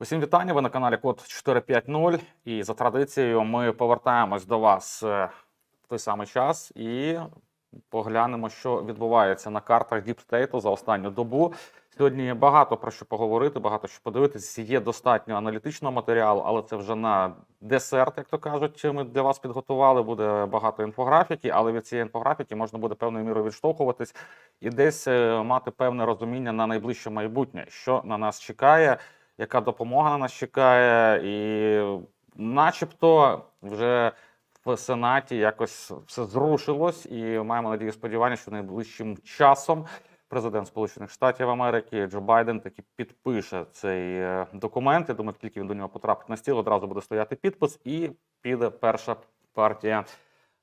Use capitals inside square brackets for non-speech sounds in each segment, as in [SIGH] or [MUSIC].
Усім вітання. Ви на каналі Код 450. І за традицією ми повертаємось до вас е, в той самий час і поглянемо, що відбувається на картах Deep за останню добу. Сьогодні багато про що поговорити, багато що подивитися. Є достатньо аналітичного матеріалу, але це вже на десерт, як то кажуть. Ми для вас підготували. Буде багато інфографіки, але від цієї інфографіки можна буде певною мірою відштовхуватись і десь е, мати певне розуміння на найближче майбутнє, що на нас чекає яка допомога на нас чекає, і начебто вже в Сенаті якось все зрушилось, і маємо надію сподівання, що найближчим часом президент Сполучених Штатів Америки Джо Байден таки підпише цей е, документ. Я думаю, тільки він до нього потрапить на стіл, одразу буде стояти підпис, і піде перша партія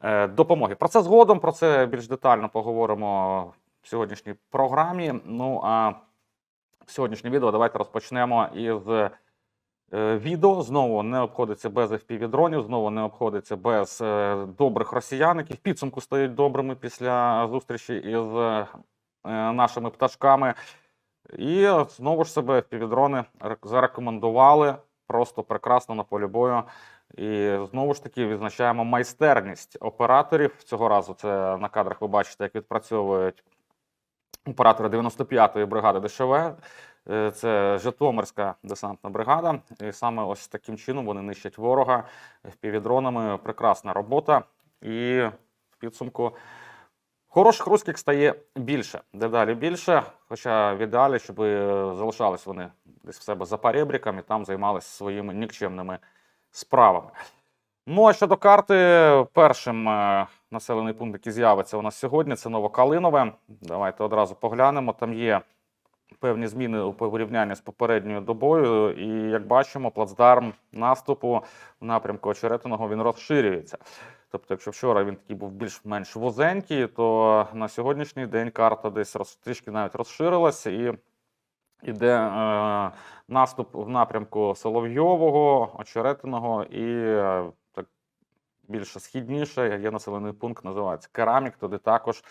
е, допомоги. Про це згодом, про це більш детально поговоримо в сьогоднішній програмі. Ну а сьогоднішнє відео давайте розпочнемо із е, відео. Знову не обходиться без FPV-дронів, знову не обходиться без е, добрих росіян, які в підсумку стають добрими після зустрічі із е, нашими пташками. І знову ж себе FPV-дрони зарекомендували просто прекрасно на полі бою. І знову ж таки відзначаємо майстерність операторів. Цього разу це на кадрах ви бачите, як відпрацьовують оператори 95-ї бригади ДШВ. Е, Це Житомирська десантна бригада. І саме ось таким чином вони нищать ворога впівдронами. Прекрасна робота. І в підсумку хороших руських стає більше, дедалі більше. Хоча в ідеалі, щоб залишались вони десь в себе за паребріками, там займалися своїми нікчемними справами. Ну а щодо карти, першим е, населений пункт, який з'явиться у нас сьогодні, це Новокалинове. Давайте одразу поглянемо. Там є певні зміни у порівнянні з попередньою добою. І як бачимо, плацдарм наступу в напрямку Очеретиного він розширюється. Тобто, якщо вчора він такий був більш-менш вузенький, то на сьогоднішній день карта десь роз, трішки навіть розширилася і іде е, наступ в напрямку Соловйового, Очеретиного і е, більше східніше є населений пункт, називається Керамік, туди також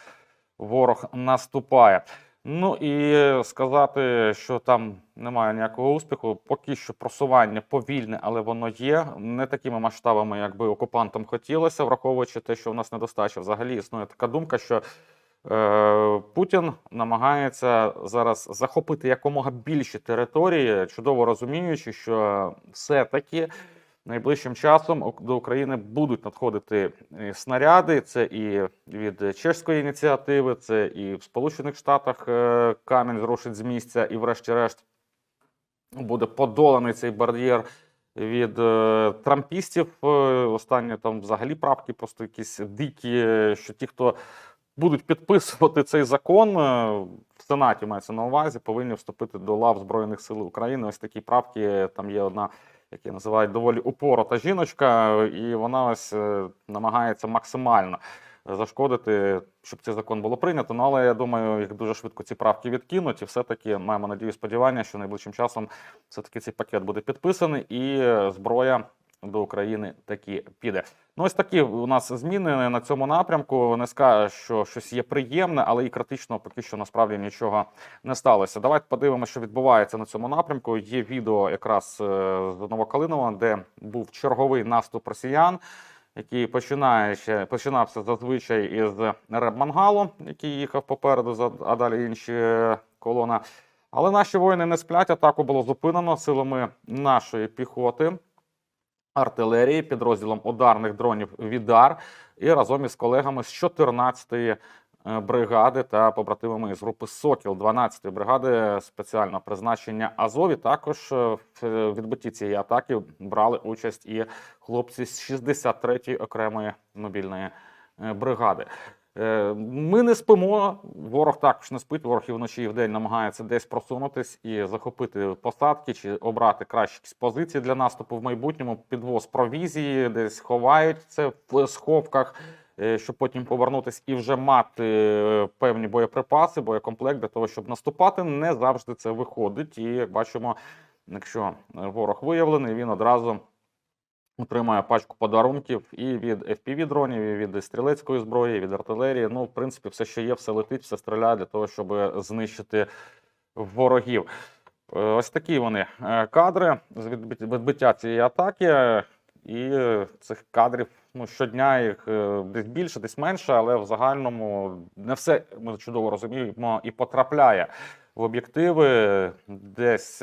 ворог наступає. Ну і сказати, що там немає ніякого успіху, поки що просування повільне, але воно є не такими масштабами, як би окупантам хотілося, враховуючи те, що в нас недостача. Взагалі існує така думка, що е, Путін намагається зараз захопити якомога більші території, чудово розуміючи, що все-таки найближчим часом до України будуть надходити е, снаряди. Це і від чеської ініціативи, це і в Сполучених Штатах е, камінь зрушить з місця, і, врешті-решт, буде подоланий цей бар'єр від е, трампістів. Останні там взагалі правки просто якісь дикі, що ті, хто будуть підписувати цей закон в Сенаті, мається на увазі, повинні вступити до лав Збройних сил України. Ось такі правки. Там є одна, які називають доволі упорота жіночка, і вона ось е, намагається максимально зашкодити, щоб цей закон було прийнято. Ну але я думаю, їх дуже швидко ці правки відкинуть, і все-таки маємо надію, сподівання, що найближчим часом все-таки цей пакет буде підписаний, і е, зброя до України таки піде. Ну, ось такі у нас зміни на цьому напрямку. Не скажу, що щось є приємне, але і критично поки що насправді нічого не сталося. Давайте подивимося, що відбувається на цьому напрямку. Є відео якраз е, з Новокалинова, де був черговий наступ росіян, який починає починався зазвичай із Ребмангалу, який їхав попереду, а далі інші е, колона. Але наші воїни не сплять. Атаку було зупинено силами нашої піхоти артилерії, підрозділом ударних дронів Відар і разом із колегами з 14-ї е, бригади та побратимами із групи Сокіл 12-ї бригади спеціального призначення Азові. Також е, в відбитті цієї атаки брали участь і хлопці з 63-ї окремої мобільної е, бригади. Е, Ми не спимо. Ворог також не спить. Ворог і вночі і вдень намагається десь просунутись і захопити посадки чи обрати кращі якісь позиції для наступу в майбутньому. Підвоз провізії, десь ховають це в сховках, е, щоб потім повернутись і вже мати е, певні боєприпаси, боєкомплект для того, щоб наступати. Не завжди це виходить. І як бачимо, якщо ворог виявлений, він одразу отримає пачку подарунків і від FPV-дронів, і від стрілецької зброї, і від артилерії. Ну, в принципі, все, що є, все летить, все стріляє для того, щоб знищити ворогів. Е, Ось такі вони е, кадри з відбиття цієї атаки. І цих кадрів ну, щодня їх е, десь більше, десь менше, але в загальному не все ми чудово розуміємо і потрапляє в об'єктиви. Десь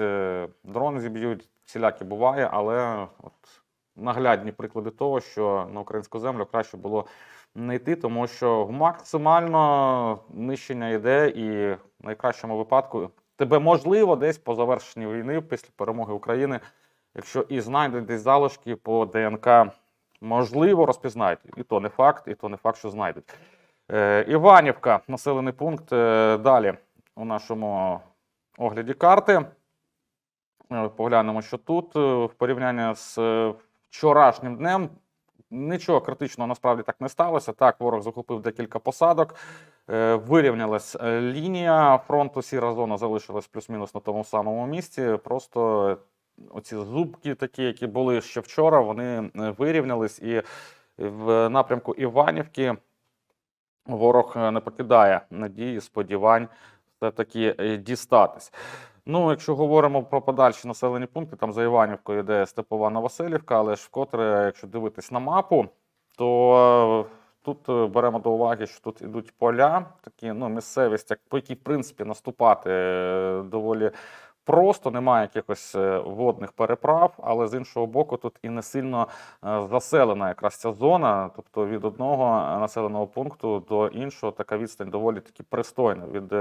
дрони зіб'ють, всілякі буває, але от наглядні приклади того, що на українську землю краще було не йти, тому що максимально нищення йде, і в найкращому випадку тебе можливо десь по завершенні війни, після перемоги України, якщо і знайдуть десь залишки по ДНК, можливо, розпізнають. І то не факт, і то не факт, що знайдуть. Е, Іванівка, населений пункт. Е, далі у нашому огляді карти. Е, Поглянемо, що тут е, в порівнянні з е, вчорашнім днем. Нічого критичного насправді так не сталося. Так, ворог захопив декілька посадок, е, вирівнялась е, лінія фронту, сіра зона залишилась плюс-мінус на тому самому місці. Просто оці зубки, такі, які були ще вчора, вони е, вирівнялись, і в напрямку Іванівки ворог не покидає надії, сподівань все-таки е, дістатись. Ну, якщо говоримо про подальші населені пункти, там за Іванівкою йде Степова Новоселівка, але ж вкотре, якщо дивитись на мапу, то е, тут е, беремо до уваги, що тут ідуть поля, такі ну, місцевість, по якій, в принципі, наступати е, доволі просто, немає якихось водних переправ, але з іншого боку, тут і не сильно заселена якраз ця зона. Тобто від одного населеного пункту до іншого така відстань доволі таки пристойна. Від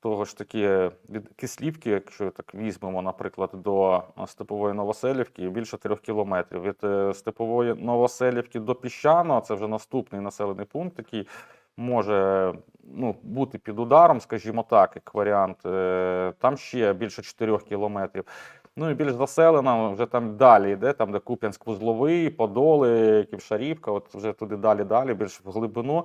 того ж таки від Кислівки, якщо так візьмемо, наприклад, до е, Степової Новоселівки, більше трьох кілометрів. Від е, Степової Новоселівки до Піщаного, це вже наступний населений пункт, який може ну, бути під ударом, скажімо так, як варіант. Е, Там ще більше 4 кілометрів. Ну і більш заселена, вже там далі йде, там, де Куп'янськ-Вузловий, Подоли, Ківшарівка, от вже туди далі-далі, більш в глибину.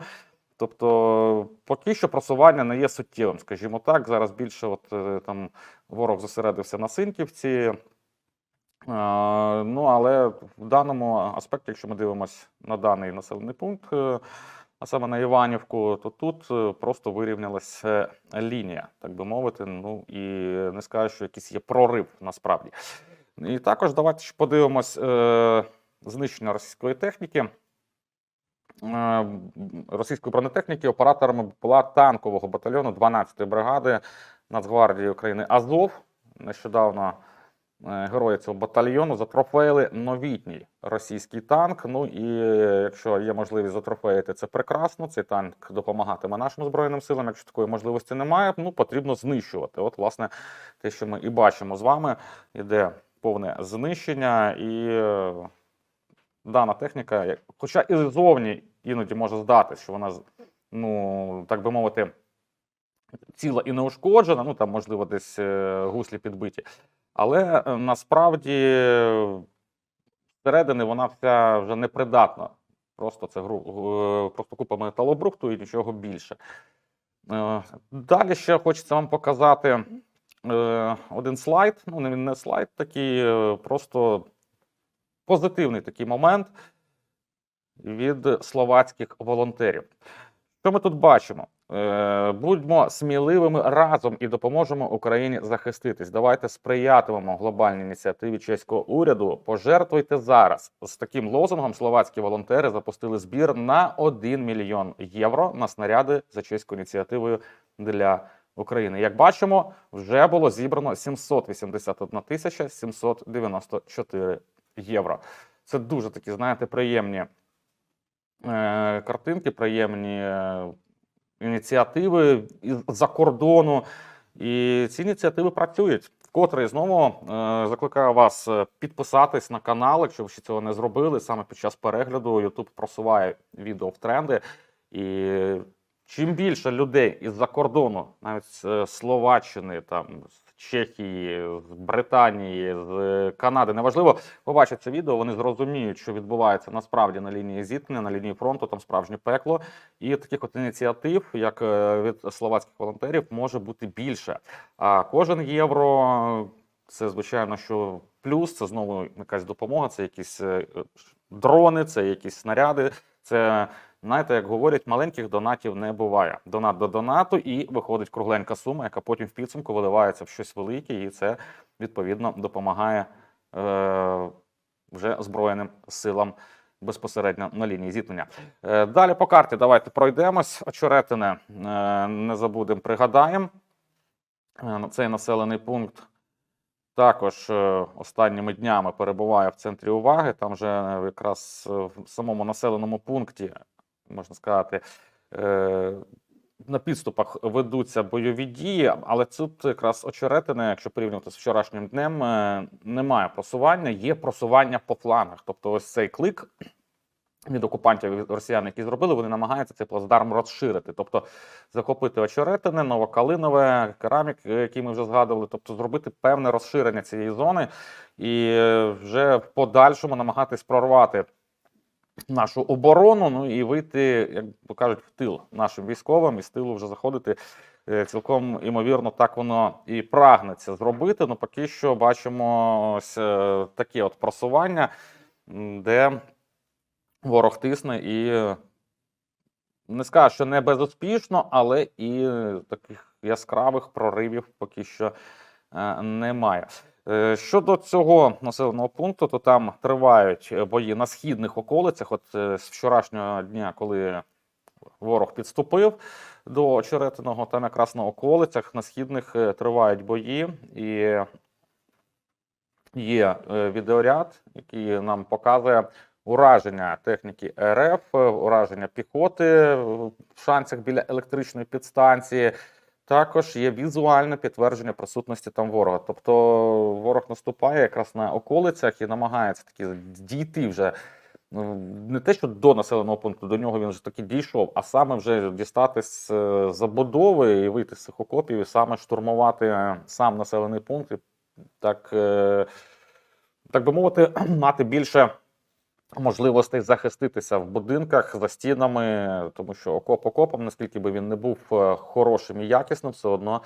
Тобто, поки що просування не є суттєвим, скажімо так. Зараз більше от, е, там ворог зосередився на Синківці. Е, Ну, але в даному аспекті, якщо ми дивимося на даний населений пункт, е, а саме на Іванівку, то тут просто вирівнялася лінія, так би мовити. Ну і не скажу, що якийсь є прорив насправді. І також давайте подивимось е, знищення російської техніки. Е, Російської бронетехніки операторами була танкового батальйону 12-ї бригади Нацгвардії України Азов. Нещодавно е, герої цього батальйону затрофеїли новітній російський танк. Ну і якщо є можливість затрофеїти, це прекрасно. Цей танк допомагатиме нашим збройним силам. Якщо такої можливості немає, ну потрібно знищувати. От, власне, те, що ми і бачимо з вами, іде повне знищення і. е, Дана техніка, хоча і ззовні іноді може здатись, що вона, ну, так би мовити, ціла і неушкоджена, ну там, можливо, десь е, гуслі підбиті. Але е, насправді всередини вона вся вже непридатна. Просто це е, просто купа металобрухту і нічого більше. Далі ще хочеться вам показати один слайд. Ну, він не слайд такий, просто позитивний такий момент від словацьких волонтерів. Що ми тут бачимо? Е, Будьмо сміливими разом і допоможемо Україні захиститись. Давайте сприятимемо глобальній ініціативі чеського уряду. Пожертвуйте зараз. З таким лозунгом словацькі волонтери запустили збір на 1 мільйон євро на снаряди за чеською ініціативою для України. Як бачимо, вже було зібрано 781 тисяча 794 євро. Це дуже такі, знаєте, приємні картинки, приємні е, ініціативи із-за кордону. І ці ініціативи працюють. Вкотре знову е, закликаю вас е, підписатись на канал, якщо ви ще цього не зробили. Саме під час перегляду YouTube просуває відео в тренди. І чим більше людей із-за кордону, навіть з е, Словаччини, там, з Чехії, з Британії, з Канади, неважливо, побачать це відео, вони зрозуміють, що відбувається насправді на лінії зіткнення, на лінії фронту, там справжнє пекло. І таких от ініціатив, як е, від словацьких волонтерів, може бути більше. А кожен євро це звичайно, що плюс, це знову якась допомога, це якісь е, дрони, це якісь снаряди, Це, знаєте, як говорять, маленьких донатів не буває. Донат до донату, і виходить кругленька сума, яка потім в підсумку виливається в щось велике, і це відповідно допомагає е, вже Збройним силам безпосередньо на лінії зіткнення. Е, Далі по карті давайте пройдемось. Очеретине е, не забудемо, пригадаємо. Е, Цей населений пункт також е, останніми днями перебуває в центрі уваги. Там вже якраз в самому населеному пункті, можна сказати, е, на підступах ведуться бойові дії, але тут якраз очеретине, якщо порівнювати з вчорашнім днем, е, немає просування, є просування по флангах. Тобто, ось цей клик від окупантів росіян, які зробили, вони намагаються цей плацдарм розширити. Тобто захопити очеретине, новокалинове, керамік, який ми вже згадували, тобто зробити певне розширення цієї зони і е, вже в подальшому намагатись прорвати нашу оборону, ну і вийти, як то кажуть, в тил нашим військовим і з тилу вже заходити. Е, Цілком імовірно, так воно і прагнеться зробити. Ну, поки що бачимо ось е, таке от просування, де ворог тисне і не скажу, що не безуспішно, але і таких яскравих проривів поки що е, немає. Е, Щодо цього населеного пункту, то там тривають е, бої на східних околицях. От е, з вчорашнього дня, коли ворог підступив до очеретиного, там якраз на околицях на східних тривають бої, і є відеоряд, який нам показує ураження техніки РФ, ураження піхоти в шансах біля електричної підстанції. Також є візуальне підтвердження присутності там ворога. Тобто ворог наступає якраз на околицях і намагається таки дійти вже ну, не те, що до населеного пункту, до нього він вже таки дійшов, а саме вже дістати з е, забудови і вийти з цих окопів, і саме штурмувати е, сам населений пункт, і так, е, так би мовити, [CLEARS THROAT] мати більше можливостей захиститися в будинках за стінами, тому що окоп окопом, наскільки би він не був е, хорошим і якісним, все одно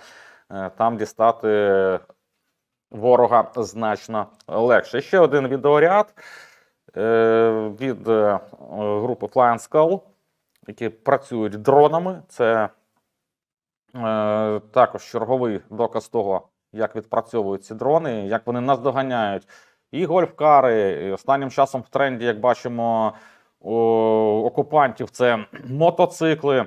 е, там дістати ворога значно легше. Ще один відеоряд е, від групи Flying Skull, які працюють дронами. Це також черговий доказ того, як відпрацьовують ці дрони, як вони наздоганяють і гольфкари. І останнім часом в тренді, як бачимо, у окупантів це мотоцикли.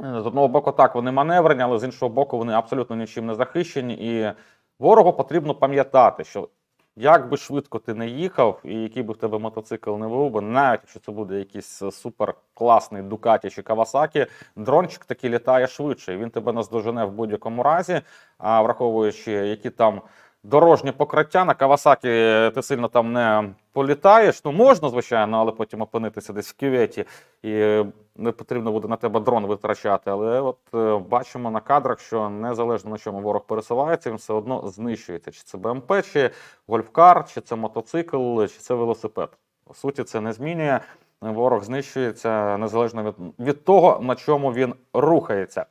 З одного боку, так, вони маневрені, але з іншого боку, вони абсолютно нічим не захищені. І ворогу потрібно пам'ятати, що як би швидко ти не їхав, і який би в тебе мотоцикл не був би, навіть якщо це буде якийсь супер класний Дукаті чи Кавасакі, дрончик таки літає швидше. і Він тебе наздожене в будь-якому разі. А враховуючи, які там дорожнє покриття на Кавасакі, ти сильно там не політаєш. Ну можна, звичайно, але потім опинитися десь в кюветі, і не потрібно буде на тебе дрон витрачати. Але от е, бачимо на кадрах, що незалежно на чому ворог пересувається, він все одно знищується. Чи це БМП, чи гольфкар, чи це мотоцикл, чи це велосипед. По суті, це не змінює. Ворог знищується незалежно від, від того, на чому він рухається.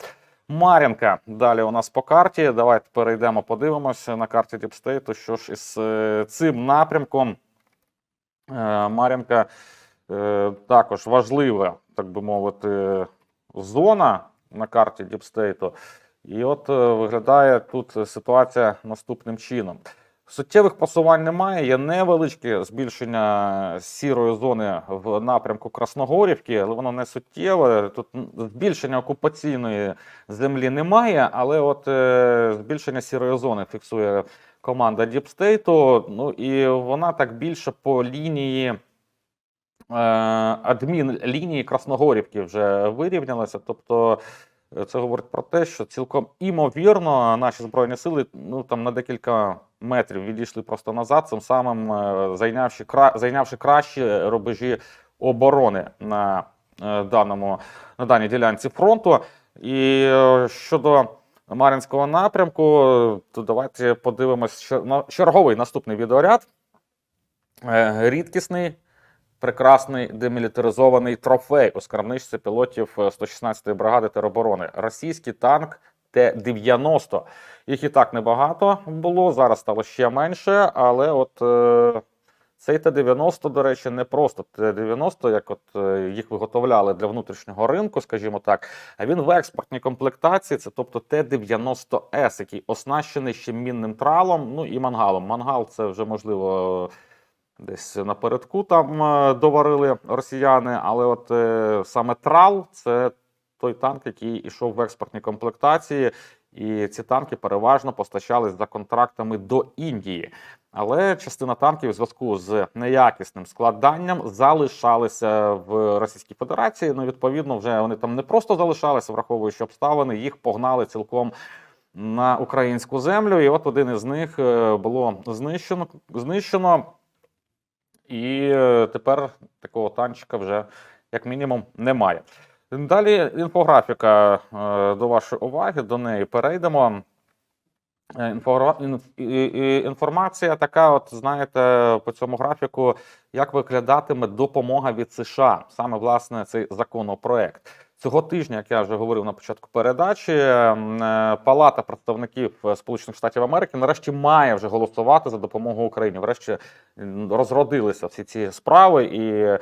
Мар'їнка далі у нас по карті. Давайте перейдемо, подивимося на карті Діпстейту, що ж із е, цим напрямком. Мар'янка е, також важлива, так би мовити, зона на карті Діпстейту. І от е, виглядає тут ситуація наступним чином. Суттєвих просувань немає, є невеличке збільшення сірої зони в напрямку Красногорівки, але воно не суттєве. Тут збільшення окупаційної землі немає, але от е, збільшення сірої зони фіксує команда Діпстейту. Ну і вона так більше по лінії е, адмінлінії Красногорівки вже вирівнялася. Тобто це говорить про те, що цілком імовірно наші збройні сили ну там на декілька метрів відійшли просто назад, цим самим е, зайнявши, зайнявши кращі рубежі оборони на, е, даному, на даній ділянці фронту. І е, щодо Мар'їнського напрямку, е, то давайте подивимось черговий наступний відеоряд. Е, Рідкісний, прекрасний демілітаризований трофей у скарбничці пілотів е, 116-ї бригади тероборони. Російський танк Т-90. Їх і так небагато було, зараз стало ще менше, але от е, Цей Т-90, до речі, не просто Т-90, як от е, їх виготовляли для внутрішнього ринку, скажімо так, а він в експортній комплектації, це тобто Т-90С, який оснащений ще мінним тралом, ну і мангалом. Мангал це вже можливо. Десь напередку там е, доварили росіяни, але от е, саме трал це той танк, який йшов в експортній комплектації, і ці танки переважно постачались за контрактами до Індії. Але частина танків у зв'язку з неякісним складанням залишалися в Російській Федерації. Ну, відповідно, вже вони там не просто залишалися, враховуючи обставини, їх погнали цілком на українську землю. І от один із них е, було знищено. знищено. І е, тепер такого танчика вже як мінімум немає. Далі інфографіка е, до вашої уваги, до неї перейдемо. Е, Інформація така, от знаєте, по цьому графіку, як виглядатиме допомога від США, саме власне цей законопроект. Цього тижня, як я вже говорив на початку передачі, е, Палата представників Сполучених Штатів Америки нарешті має вже голосувати за допомогу Україні. Врешті розродилися всі ці справи і. е,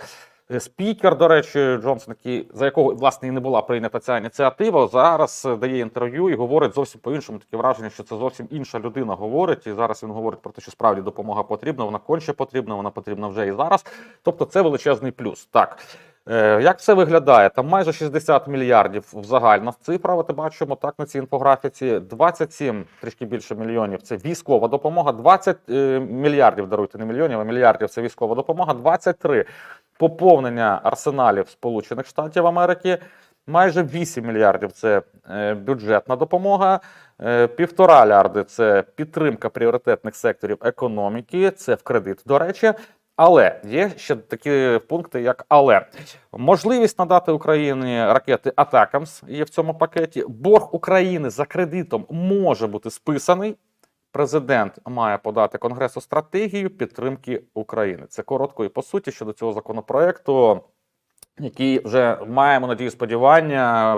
Спікер, до речі, Джонсон, який, за якого власне і не була прийнята ця ініціатива, зараз е, дає інтерв'ю і говорить зовсім по-іншому. Таке враження, що це зовсім інша людина говорить. І зараз він говорить про те, що справді допомога потрібна, вона конче потрібна, вона потрібна вже і зараз. Тобто, це величезний плюс. Так. Е, Як це виглядає? Там майже 60 мільярдів в загальна цифра. От бачимо так на цій інфографіці. 27, трішки більше мільйонів. Це військова допомога. 20 е, мільярдів даруйте, не мільйонів, а мільярдів. Це військова допомога. 23 поповнення арсеналів Сполучених Штатів Америки. Майже 8 мільярдів це е, бюджетна допомога, півтора лярди це підтримка пріоритетних секторів економіки, це в кредит, до речі. Але є ще такі пункти, як але можливість надати Україні ракети Атакамс є в цьому пакеті. Борг України за кредитом може бути списаний. Президент має подати Конгресу стратегію підтримки України. Це коротко і по суті щодо цього законопроекту, який вже маємо надію сподівання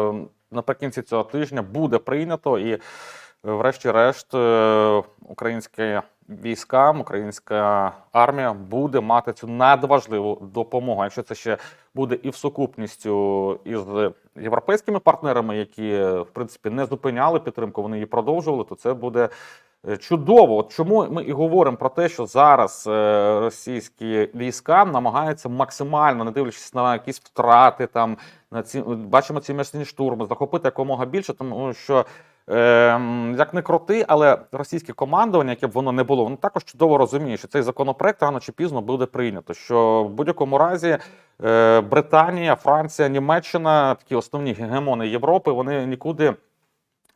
наприкінці цього тижня буде прийнято і. Врешті-решт, е, українські війська, українська армія буде мати цю надважливу допомогу. Якщо це ще буде і в сукупністю із європейськими партнерами, які в принципі не зупиняли підтримку, вони її продовжували, то це буде е, чудово. От чому ми і говоримо про те, що зараз е, російські війська намагаються максимально, не дивлячись на якісь втрати, там на ці бачимо ці м'ясні штурми, захопити якомога більше, тому що. Ем, як не крути, але російське командування, яке б воно не було, воно також чудово розуміє, що цей законопроект рано чи пізно буде прийнято. Що в будь-якому разі е, Британія, Франція, Німеччина, такі основні гегемони Європи, вони нікуди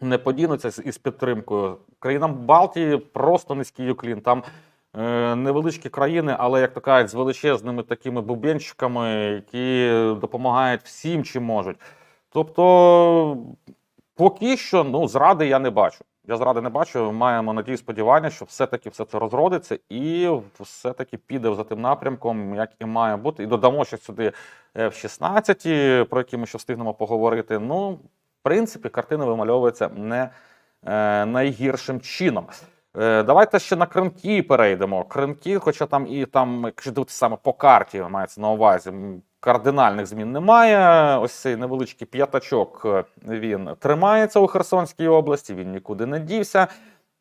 не подінуться із підтримкою. Країнам Балтії просто низький уклін. Там е, невеличкі країни, але як то кажуть, з величезними такими бубенчиками, які допомагають всім, чим можуть. Тобто, поки що ну, зради я не бачу. Я зради не бачу. Маємо надію, сподівання, що все-таки все це розродиться і все-таки піде за тим напрямком, як і має бути. І додамо ще сюди в 16 про які ми ще встигнемо поговорити. Ну, в принципі, картина вимальовується не е, найгіршим чином. Е, Давайте ще на кринки перейдемо. Кринки, хоча там і там, якщо дивитися саме по карті, мається на увазі, кардинальних змін немає. Ось цей невеличкий п'ятачок е, він тримається у Херсонській області, він нікуди не дівся.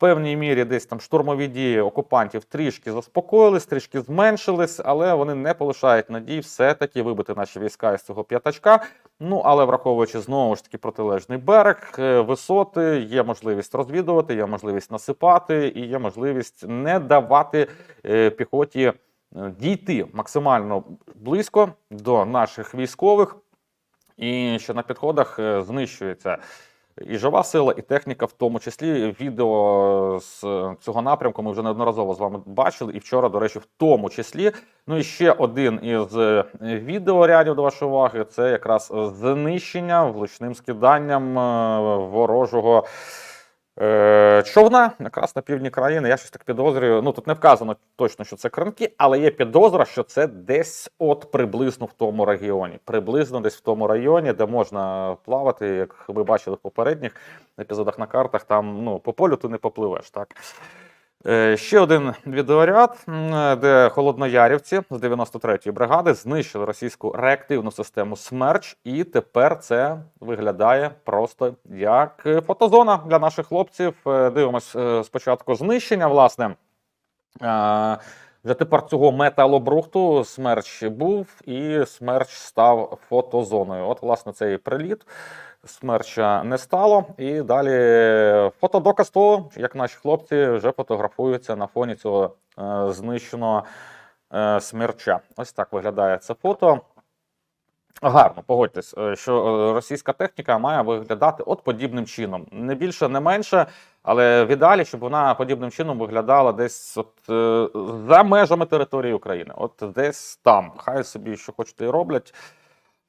Певній мірі десь там штурмові дії окупантів трішки заспокоїлись, трішки зменшились, але вони не полишають надій все-таки вибити наші війська із цього п'ятачка. Ну, але враховуючи знову ж таки протилежний берег, е, висоти, є можливість розвідувати, є можливість насипати і є можливість не давати е, піхоті е, дійти максимально близько до наших військових, і що на підходах знищується і жива сила, і техніка, в тому числі відео з цього напрямку ми вже неодноразово з вами бачили. І вчора, до речі, в тому числі. Ну і ще один із е, відеорядів до вашої уваги це якраз знищення влучним скиданням е, ворожого. Е, Човна якраз на півдні країни. Я щось так підозрюю. Ну тут не вказано точно, що це кранки, але є підозра, що це десь от приблизно в тому регіоні. Приблизно десь в тому районі, де можна плавати, як ви бачили в попередніх епізодах на картах. Там ну по полю ти не попливеш. Так Ще один відеоряд, де холодноярівці з 93-ї бригади знищили російську реактивну систему Смерч, і тепер це виглядає просто як е, фотозона для наших хлопців. Е, Дивимось е, спочатку знищення, власне. Е, Вже тепер цього металобрухту смерч був, і смерч став фотозоною. От, власне, цей приліт смерча не стало. І далі фотодоказ того, як наші хлопці вже фотографуються на фоні цього е, знищеного е, смерча. Ось так виглядає це фото. Гарно, погодьтесь, е, що е, російська техніка має виглядати от подібним чином. Не більше, не менше, але в ідеалі, щоб вона подібним чином виглядала десь от, е, за межами території України. От десь там. Хай собі що хочете і роблять.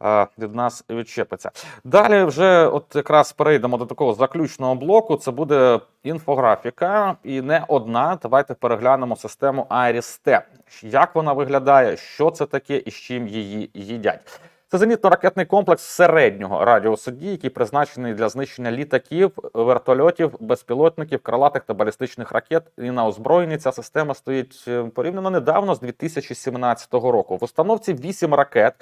Е, Від нас відчепиться. Далі вже от якраз перейдемо до такого заключного блоку. Це буде інфографіка, і не одна. Давайте переглянемо систему IRIS-T. Як вона виглядає, що це таке і з чим її їдять. Це зенітно-ракетний комплекс середнього радіусу дії, який призначений для знищення літаків, вертольотів, безпілотників, крилатих та балістичних ракет. І на озброєнні ця система стоїть е, порівняно недавно з 2017 року. В установці 8 ракет.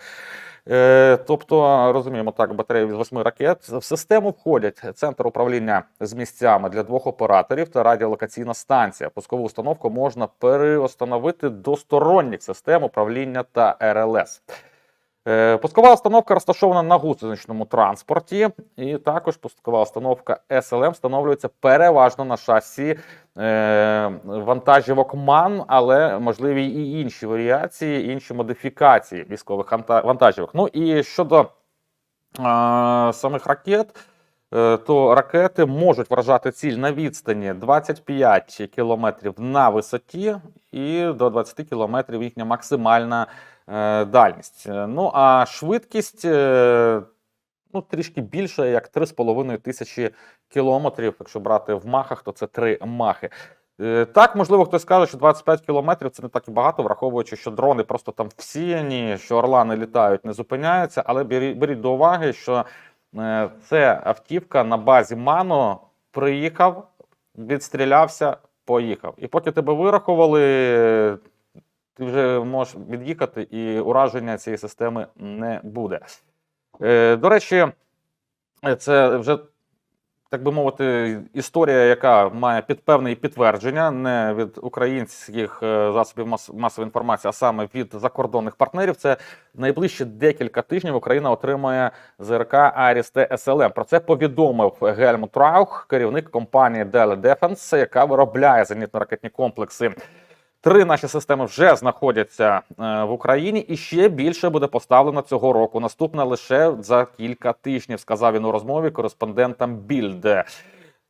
Е, Тобто, розуміємо так, батареї з 8 ракет. В систему входять центр управління з місцями для двох операторів та радіолокаційна станція. Пускову установку можна переустановити до сторонніх систем управління та РЛС. Е, Пускова установка розташована на гусеничному транспорті, і також пускова установка SLM встановлюється переважно на шасі е, вантажівок МАН, але можливі і інші варіації, інші модифікації військових вантажівок. Ну і щодо е, самих ракет. То ракети можуть вражати ціль на відстані 25 кілометрів на висоті і до 20 кілометрів їхня максимальна дальність. Е, Ну а швидкість е, ну, трішки більше, як 3,5 тисячі кілометрів. Якщо брати в махах, то це 3 махи. Е, Так, можливо, хтось скаже, що 25 кілометрів це не так і багато, враховуючи, що дрони просто там всіяні, що орлани літають, не зупиняються. Але беріть, до уваги, що е, це автівка на базі Мано приїхав, відстрілявся, поїхав. І поки тебе вирахували, ти вже можеш від'їхати, і ураження цієї системи не буде. Е, До речі, е, це вже, так би мовити, історія, яка має під певне підтвердження не від українських е, засобів мас- масової інформації, а саме від закордонних партнерів. Це найближчі декілька тижнів Україна отримає ЗРК Арісте СЛМ. Про це повідомив Гельмут Раух, керівник компанії Dell Defense, яка виробляє зенітно-ракетні комплекси. Три наші системи вже знаходяться е, в Україні, і ще більше буде поставлено цього року. Наступне лише за кілька тижнів, сказав він у розмові кореспондентам Більде.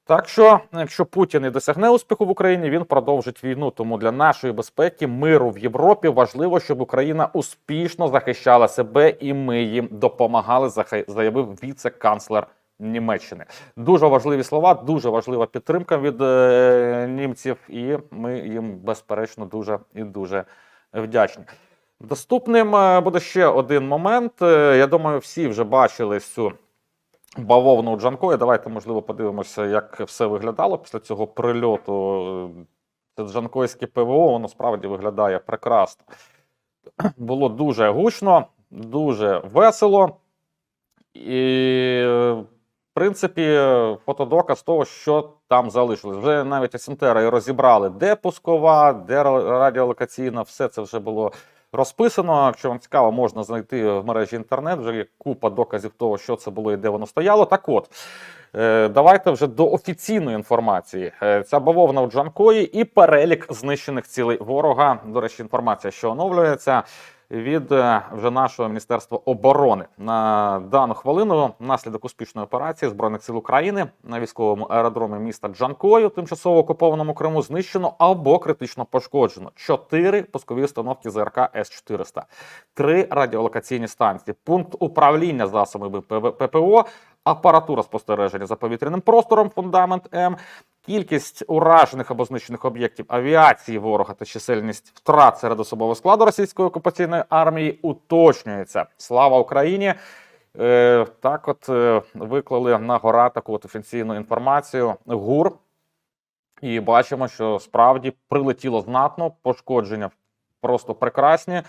Так що, якщо Путін і досягне успіху в Україні, він продовжить війну. Тому для нашої безпеки, миру в Європі важливо, щоб Україна успішно захищала себе, і ми їм допомагали. заявив віце-канцлер Німеччини. Дуже важливі слова, дуже важлива підтримка від е, німців, і ми їм безперечно дуже і дуже вдячні. Доступним е, буде ще один момент. Е, Я думаю, всі вже бачили цю бавовну Джанкої. Давайте, можливо, подивимося, як все виглядало після цього прильоту. Це джанкойське ПВО, воно справді виглядає прекрасно. Було дуже гучно, дуже весело. І, е, принципі, е, фотодоказ того, що там залишилось. Вже навіть СНТР розібрали, де пускова, де радіолокаційна, все це вже було розписано. Якщо вам цікаво, можна знайти в мережі інтернет. Вже є купа доказів того, що це було і де воно стояло. Так от. е, Давайте вже до офіційної інформації. Е, Ця бавовна у Джанкої і перелік знищених цілей ворога. До речі, інформація, що оновлюється від е, вже нашого міністерства оборони на дану хвилину. Внаслідок успішної операції збройних сил України на військовому аеродромі міста Джанкою, тимчасово окупованому Криму, знищено або критично пошкоджено чотири пускові установки ЗРК С 400 три радіолокаційні станції, пункт управління засобами ППО. Апаратура спостереження за повітряним простором, фундамент М, кількість уражених або знищених об'єктів авіації ворога та чисельність втрат серед особового складу російської окупаційної армії уточнюється. Слава Україні! Е, так, от е, виклали на гора таку от офіційну інформацію. ГУР І бачимо, що справді прилетіло знатно, пошкодження просто прекрасні.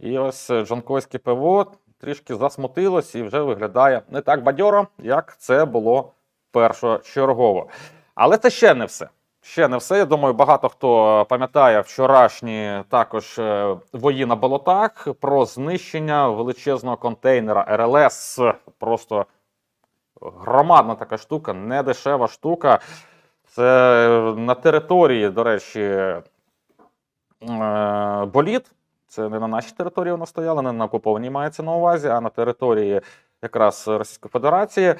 І ось Джанкойське ПВО трішки засмутилось і вже виглядає не так бадьоро, як це було першочергово. Але це ще не все. Ще не все. Я думаю, багато хто пам'ятає вчорашні також е, бої на болотах про знищення величезного контейнера РЛС. Просто громадна така штука, не дешева штука. Це на території, до речі, е, боліт. Це не на нашій території вона стояла, не на окупованій мається на увазі, а на території якраз Російської Федерації.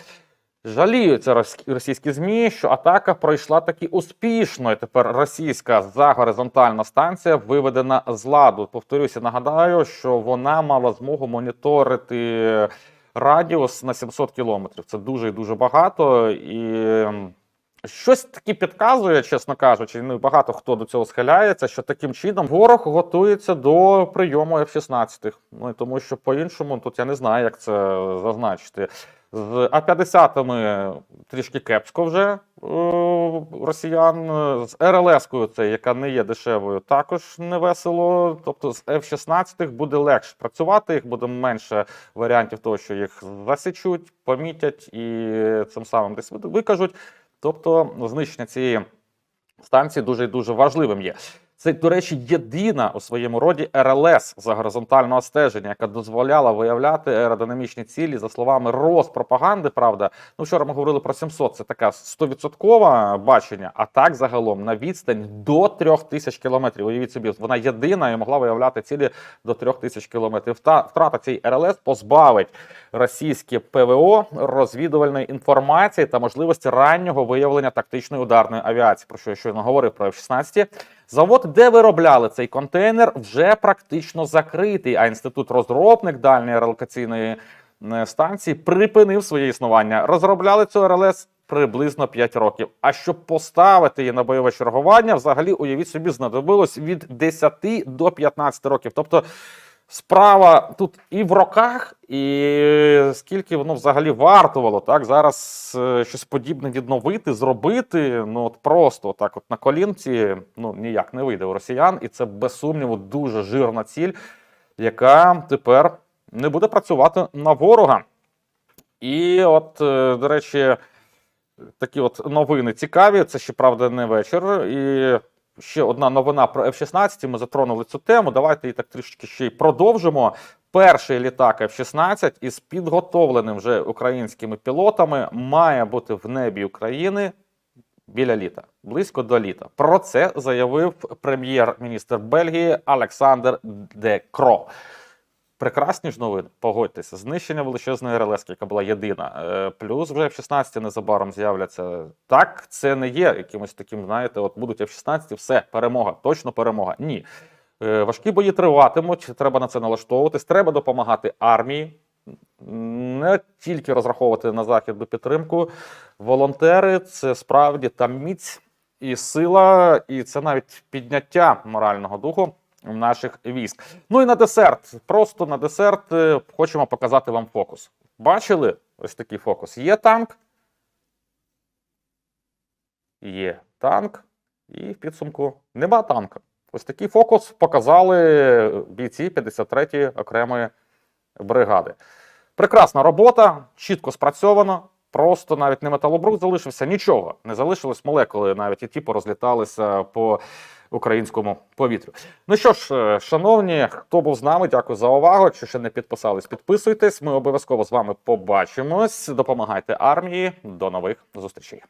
Жаліються рос- російські ЗМІ, що атака пройшла таки успішно. І тепер російська загоризонтальна станція виведена з ладу. Повторюся, нагадаю, що вона мала змогу моніторити радіус на 700 кілометрів. Це дуже і дуже багато. І щось таки підказує, чесно кажучи, ну багато хто до цього схиляється, що таким чином ворог готується до прийому F-16. Ну і тому що по-іншому тут я не знаю, як це зазначити. З А-50 трішки кепсько вже е, росіян. З РЛС-кою, це, яка не є дешевою, також не весело. Тобто з F-16 буде легше працювати, їх буде менше варіантів того, що їх засічуть, помітять і цим самим десь викажуть. Тобто знищення цієї станції дуже і дуже важливим є. Це, до речі, єдина у своєму роді РЛС за горизонтального стеження, яка дозволяла виявляти аеродинамічні цілі, за словами Роспропаганди. Правда, ну вчора ми говорили про 700, це така 100% бачення. А так загалом на відстань до 3000 кілометрів. Уявіть собі, вона єдина і могла виявляти цілі до 3000 кілометрів. Та втрата цієї РЛС позбавить російське ПВО розвідувальної інформації та можливості раннього виявлення тактичної ударної авіації, про що я щойно говорив про F-16. Завод, де виробляли цей контейнер, вже практично закритий. А інститут розробник дальньої релокаційної станції припинив своє існування. Розробляли цю РЛС приблизно 5 років. А щоб поставити її на бойове чергування, взагалі уявіть собі, знадобилось від 10 до 15 років. Тобто. Справа тут і в роках, і скільки воно взагалі вартувало. Так зараз е, щось подібне відновити, зробити. Ну от просто так, от на колінці, ну ніяк не вийде у росіян, і це без сумніву дуже жирна ціль, яка тепер не буде працювати на ворога. І от, е, до речі, такі от новини цікаві. Це ще правда не вечір. І ще одна новина про F-16. Ми затронули цю тему. Давайте її так трішки ще й продовжимо. Перший літак F-16 із підготовленим вже українськими пілотами має бути в небі України біля літа, близько до літа. Про це заявив прем'єр-міністр Бельгії Олександр Де Кро. Прекрасні ж новини, погодьтеся. Знищення величезної РЛС, яка була єдина. Е, Плюс вже F-16 незабаром з'являться. Так, це не є якимось таким, знаєте, от будуть F-16, все, перемога, точно перемога. Ні. Е, Важкі бої триватимуть, треба на це налаштовуватись, треба допомагати армії. Не тільки розраховувати на західну підтримку. Волонтери це справді там міць і сила, і це навіть підняття морального духу наших військ. Ну і на десерт. Просто на десерт е, хочемо показати вам фокус. Бачили ось такий фокус? Є танк. Є танк. І в підсумку нема танка. Ось такий фокус показали бійці 53-ї окремої бригади. Прекрасна робота, чітко спрацьовано. Просто навіть не металобрук залишився, нічого не залишилось молекули, навіть і ті порозліталися по українському повітрю. Ну що ж, е, шановні, хто був з нами, дякую за увагу. Якщо ще не підписались, підписуйтесь. Ми обов'язково з вами побачимось. Допомагайте армії. До нових зустрічей.